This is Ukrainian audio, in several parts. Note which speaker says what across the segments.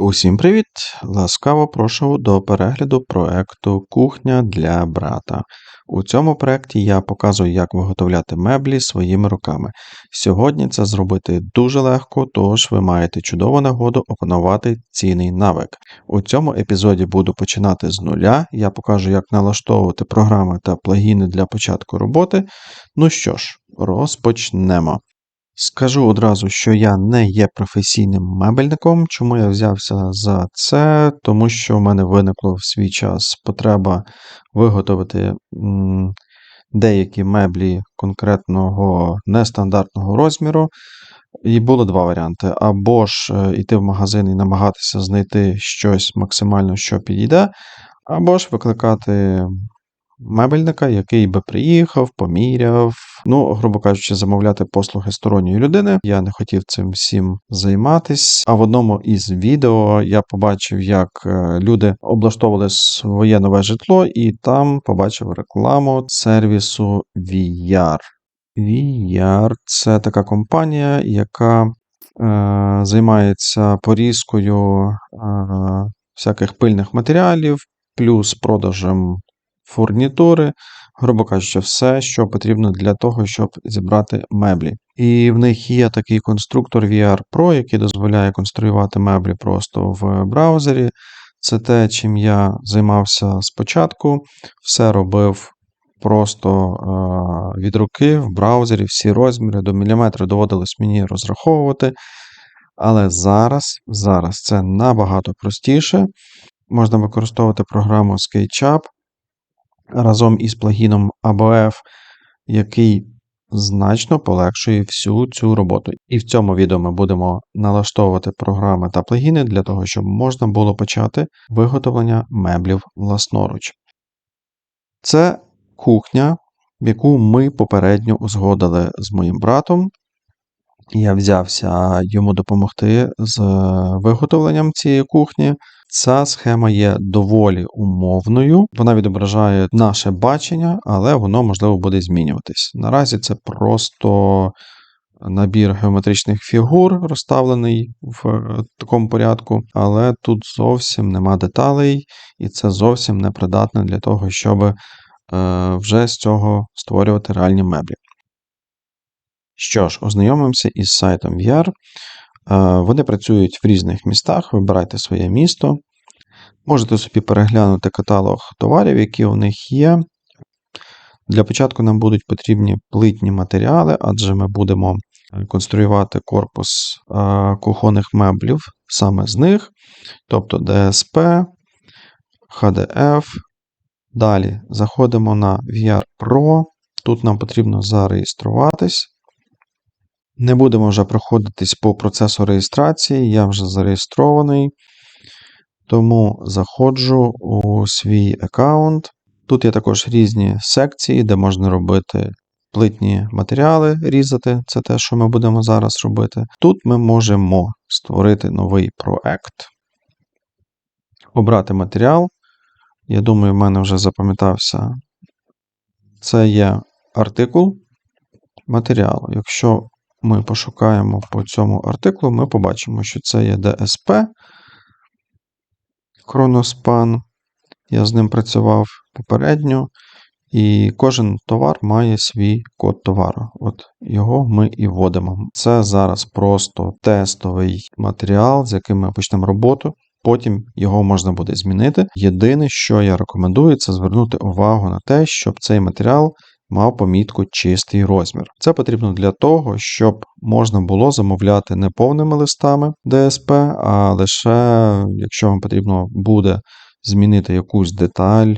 Speaker 1: Усім привіт! Ласкаво прошу до перегляду проекту Кухня для брата. У цьому проекті я показую, як виготовляти меблі своїми руками. Сьогодні це зробити дуже легко, тож ви маєте чудову нагоду опанувати цінний навик. У цьому епізоді буду починати з нуля. Я покажу, як налаштовувати програми та плагіни для початку роботи. Ну що ж, розпочнемо. Скажу одразу, що я не є професійним мебельником. Чому я взявся за це? Тому що в мене виникло в свій час потреба виготовити деякі меблі конкретного нестандартного розміру. І було два варіанти: або ж е, йти в магазин і намагатися знайти щось максимально, що підійде, або ж викликати мебельника, який би приїхав, поміряв. Ну, грубо кажучи, замовляти послуги сторонньої людини. Я не хотів цим всім займатись. А в одному із відео я побачив, як е, люди облаштовували своє нове житло, і там побачив рекламу сервісу VR. VR – це така компанія, яка е, займається порізкою е, всяких пильних матеріалів, плюс продажем фурнітури, грубо кажучи, все, що потрібно для того, щоб зібрати меблі. І в них є такий конструктор VR Pro, який дозволяє конструювати меблі просто в браузері. Це те, чим я займався спочатку, все робив просто е від руки в браузері, всі розміри до міліметра доводилось мені розраховувати. Але зараз, зараз це набагато простіше. Можна використовувати програму SketchUp, разом із плагіном ABF, який значно полегшує всю цю роботу. І в цьому відео ми будемо налаштовувати програми та плагіни для того, щоб можна було почати виготовлення меблів власноруч. Це кухня, яку ми попередньо узгодили з моїм братом. Я взявся йому допомогти з виготовленням цієї кухні. Ця схема є доволі умовною, вона відображає наше бачення, але воно можливо буде змінюватись. Наразі це просто набір геометричних фігур, розставлений в е, такому порядку, але тут зовсім нема деталей, і це зовсім не придатне для того, щоб е, вже з цього створювати реальні меблі. Що ж, ознайомимося із сайтом VR. Вони працюють в різних містах, вибирайте своє місто. Можете собі переглянути каталог товарів, які у них є. Для початку нам будуть потрібні плитні матеріали, адже ми будемо конструювати корпус кухонних меблів саме з них, тобто ДСП, HDF. Далі заходимо на VR Pro. Тут нам потрібно зареєструватись. Не будемо вже проходитись по процесу реєстрації, я вже зареєстрований. Тому заходжу у свій аккаунт. Тут є також різні секції, де можна робити плитні матеріали, різати це те, що ми будемо зараз робити. Тут ми можемо створити новий проект, обрати матеріал. Я думаю, в мене вже запам'ятався. Це є артикул матеріалу. Якщо ми пошукаємо по цьому артиклу, ми побачимо, що це є DSP. Chronospan. Я з ним працював попередньо. І кожен товар має свій код товару. От Його ми і вводимо. Це зараз просто тестовий матеріал, з яким ми почнемо роботу. Потім його можна буде змінити. Єдине, що я рекомендую, це звернути увагу на те, щоб цей матеріал мав помітку чистий розмір. Це потрібно для того, щоб можна було замовляти не повними листами ДСП, а лише, якщо вам потрібно буде змінити якусь деталь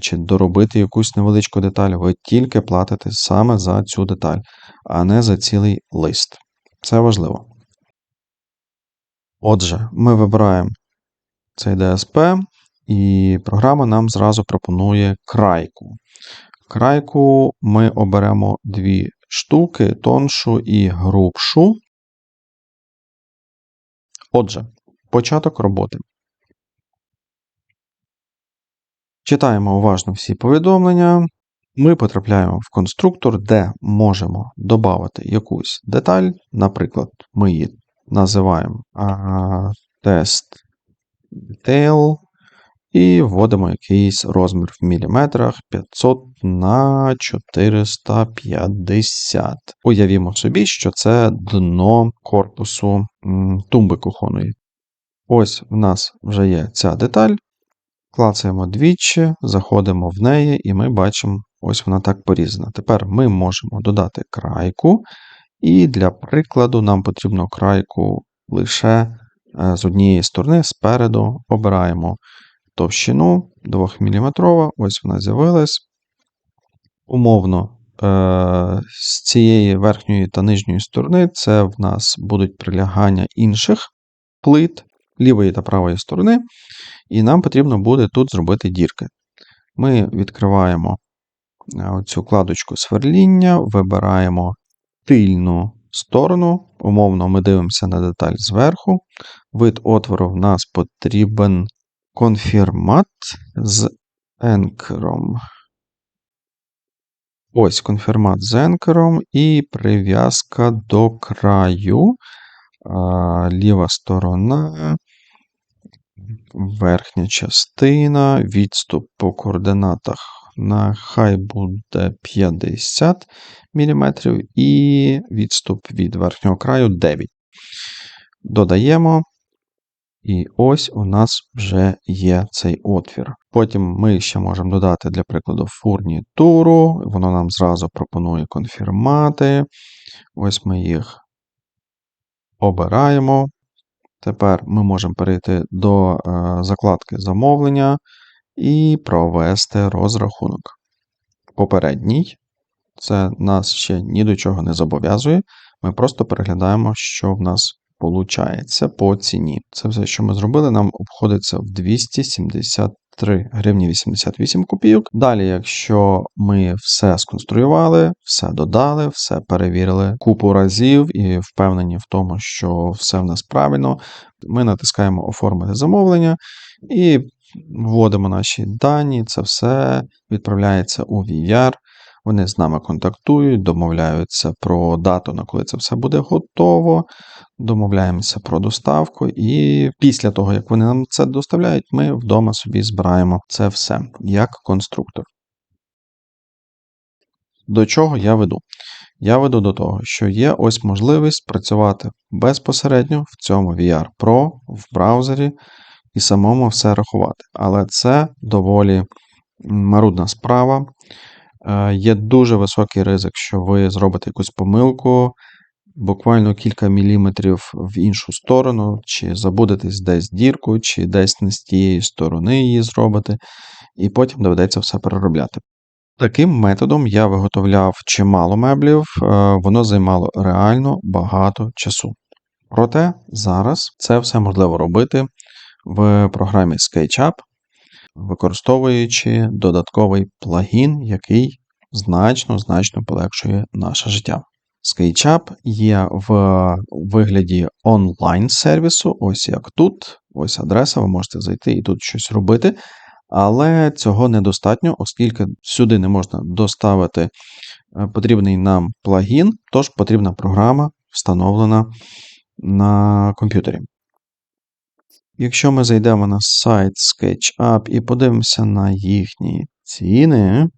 Speaker 1: чи доробити якусь невеличку деталь, ви тільки платите саме за цю деталь, а не за цілий лист. Це важливо. Отже, ми вибираємо цей ДСП, і програма нам зразу пропонує крайку крайку ми оберемо дві штуки, тоншу і грубшу. Отже, початок роботи. Читаємо уважно всі повідомлення. Ми потрапляємо в конструктор, де можемо додати якусь деталь. Наприклад, ми її називаємо Test Detail і вводимо якийсь розмір в міліметрах 500 на 450. Уявімо собі, що це дно корпусу тумби кухонної. Ось в нас вже є ця деталь. Клацаємо двічі, заходимо в неї, і ми бачимо, ось вона так порізана. Тепер ми можемо додати крайку, і для прикладу нам потрібно крайку лише е, з однієї сторони, спереду обираємо товщину 2 мм, ось вона з'явилась. Умовно, е, з цієї верхньої та нижньої сторони це в нас будуть прилягання інших плит лівої та правої сторони, і нам потрібно буде тут зробити дірки. Ми відкриваємо е, цю кладочку сверління, вибираємо тильну сторону. Умовно, ми дивимося на деталь зверху. Вид отвору в нас потрібен конфірмат з енкером. Ось конфірмат з енкером і прив'язка до краю. Ліва сторона, верхня частина, відступ по координатах нехай буде 50 мм і відступ від верхнього краю 9. Додаємо. І ось у нас вже є цей отвір. Потім ми ще можемо додати, для прикладу, фурнітуру. Воно нам зразу пропонує конфірмати. Ось ми їх обираємо. Тепер ми можемо перейти до е, закладки замовлення і провести розрахунок. Попередній. Це нас ще ні до чого не зобов'язує. Ми просто переглядаємо, що в нас виходить по ціні. Це все, що ми зробили, нам обходиться в 273 гривні 88 копійок. Далі, якщо ми все сконструювали, все додали, все перевірили купу разів і впевнені в тому, що все в нас правильно, ми натискаємо Оформити замовлення і вводимо наші дані, це все відправляється у VR. Вони з нами контактують, домовляються про дату, на коли це все буде готово. Домовляємося про доставку, і після того, як вони нам це доставляють, ми вдома собі збираємо це все як конструктор. До чого я веду? Я веду до того, що є ось можливість працювати безпосередньо в цьому VR Pro в браузері і самому все рахувати. Але це доволі марудна справа. Е, є дуже високий ризик, що ви зробите якусь помилку, буквально кілька міліметрів в іншу сторону, чи забудетесь десь дірку, чи десь не з тієї сторони її зробите, і потім доведеться все переробляти. Таким методом я виготовляв чимало меблів, е, воно займало реально багато часу. Проте зараз це все можливо робити в програмі SketchUp, використовуючи додатковий плагін, який значно-значно полегшує наше життя. SketchUp є в вигляді онлайн-сервісу, ось як тут, ось адреса, ви можете зайти і тут щось робити. Але цього недостатньо, оскільки сюди не можна доставити е, потрібний нам плагін, тож потрібна програма встановлена на комп'ютері. Якщо ми зайдемо на сайт SketchUp і подивимося на їхні ціни,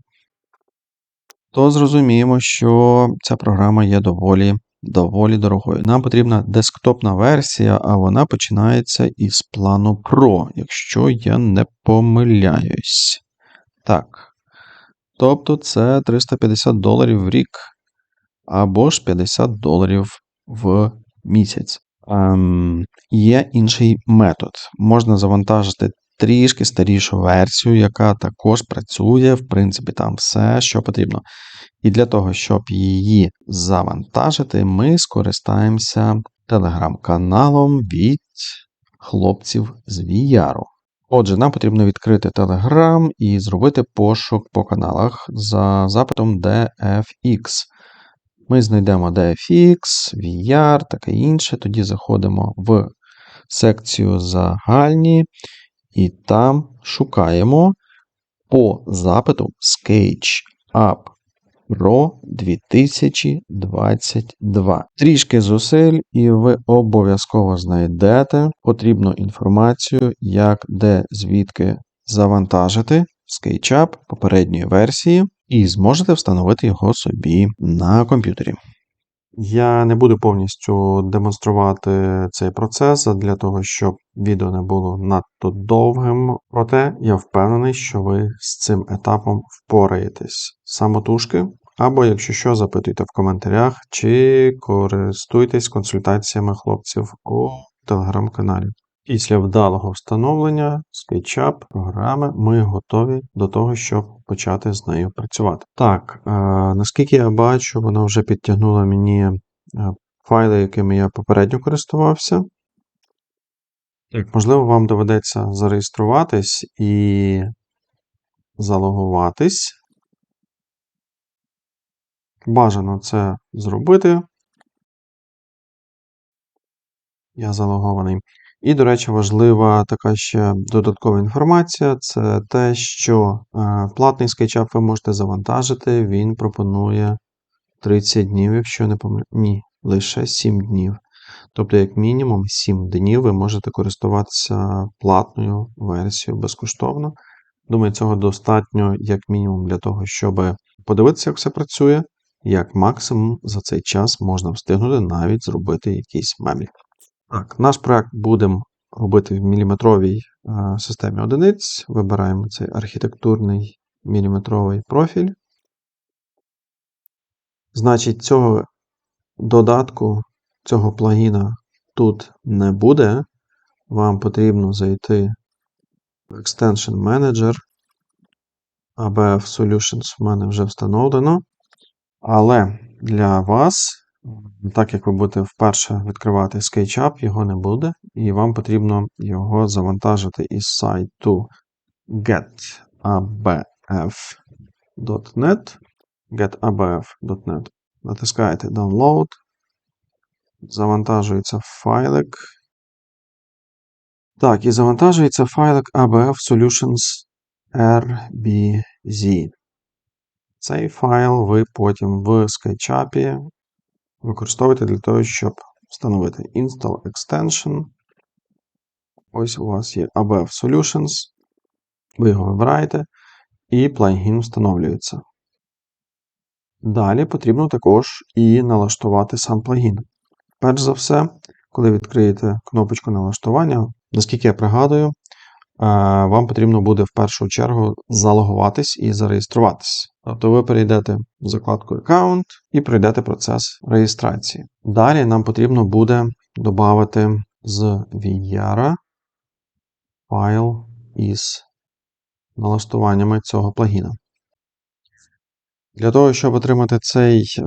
Speaker 1: то зрозуміємо, що ця програма є доволі доволі дорогою. Нам потрібна десктопна версія, а вона починається із плану Pro, якщо я не помиляюсь. Так. Тобто це 350 доларів в рік або ж 50 доларів в місяць. Ем, Є інший метод. Можна завантажити трішки старішу версію, яка також працює, в принципі, там все, що потрібно. І для того, щоб її завантажити, ми скористаємося телеграм-каналом від хлопців з VR. Отже, нам потрібно відкрити Telegram і зробити пошук по каналах за запитом DFX. Ми знайдемо DFX, VR, таке інше. Тоді заходимо в секцію загальні і там шукаємо по запиту SketchUp Pro 2022. Трішки зусиль, і ви обов'язково знайдете потрібну інформацію, як де звідки завантажити SketchUp попередньої версії, і зможете встановити його собі на комп'ютері. Я не буду повністю демонструвати цей процес для того, щоб відео не було надто довгим. Проте я впевнений, що ви з цим етапом впораєтесь самотужки. Або, якщо що, запитуйте в коментарях, чи користуйтесь консультаціями хлопців у телеграм-каналі. Після вдалого встановлення SketchUp програми ми готові до того, щоб почати з нею працювати. Так, е, наскільки я бачу, вона вже підтягнула мені е, файли, якими я попередньо користувався. Так, можливо, вам доведеться зареєструватись і залогуватись. Бажано це зробити. Я залогований. І, до речі, важлива така ще додаткова інформація це те, що е, платний SketchUp ви можете завантажити, він пропонує 30 днів, якщо не помиляю. Ні, лише 7 днів. Тобто, як мінімум, 7 днів ви можете користуватися платною версією безкоштовно. Думаю, цього достатньо, як мінімум, для того, щоб подивитися, як все працює. Як максимум за цей час можна встигнути навіть зробити якісь меблі. Так, наш проект будемо робити в міліметровій е, системі одиниць. Вибираємо цей архітектурний міліметровий профіль. Значить, цього додатку, цього плагіна тут не буде. Вам потрібно зайти в Extension Manager. ABF Solutions в мене вже встановлено. Але для вас так як ви будете вперше відкривати SketchUp, його не буде, і вам потрібно його завантажити із сайту getabf.net. getabf.net. Натискаєте Download, завантажується файлик. Так, і завантажується файлик ABF Solutions RBZ. Цей файл ви потім в SketchUp використовуєте для того, щоб встановити Install Extension. Ось у вас є ABF Solutions. Ви його вибираєте, і плагін встановлюється. Далі потрібно також і налаштувати сам плагін. Перш за все, коли відкриєте кнопочку налаштування, наскільки я пригадую, вам потрібно буде в першу чергу залогуватись і зареєструватись. Тобто ви перейдете в закладку Account і пройдете процес реєстрації. Далі нам потрібно буде додати з VR файл із налаштуваннями цього плагіна. Для того, щоб отримати цей е,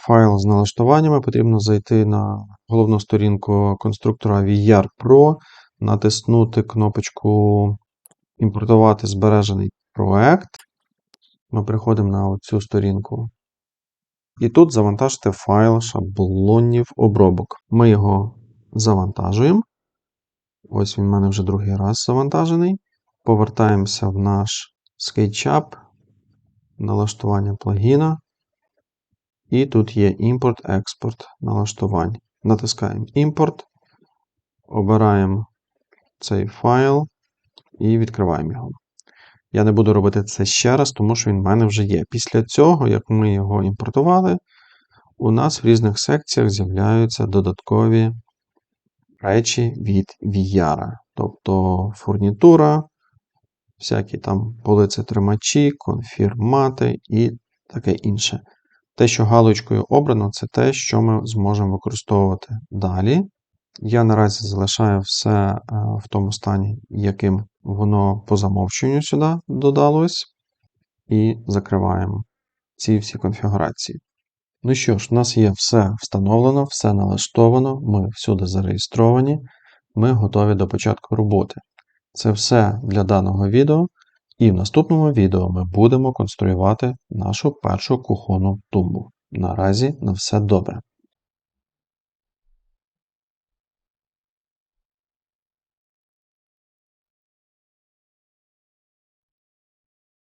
Speaker 1: файл з налаштуваннями, потрібно зайти на головну сторінку конструктора VR Pro, натиснути кнопочку Імпортувати збережений проект. Ми приходимо на цю сторінку. І тут завантажити файл шаблонів обробок. Ми його завантажуємо. Ось він в мене вже другий раз завантажений. Повертаємося в наш SketchUp, налаштування плагіна. І тут є імпорт-експорт налаштувань. Натискаємо імпорт, обираємо цей файл і відкриваємо його. Я не буду робити це ще раз, тому що він в мене вже є. Після цього, як ми його імпортували, у нас в різних секціях з'являються додаткові речі від VR. Тобто фурнітура, всякі там полиці-тримачі, конфірмати і таке інше. Те, що галочкою обрано, це те, що ми зможемо використовувати далі. Я наразі залишаю все е, в тому стані, яким воно по замовченню сюди додалось. І закриваємо ці всі конфігурації. Ну що ж, у нас є все встановлено, все налаштовано, ми всюди зареєстровані, ми готові до початку роботи. Це все для даного відео. І в наступному відео ми будемо конструювати нашу першу кухонну тумбу. Наразі на все добре.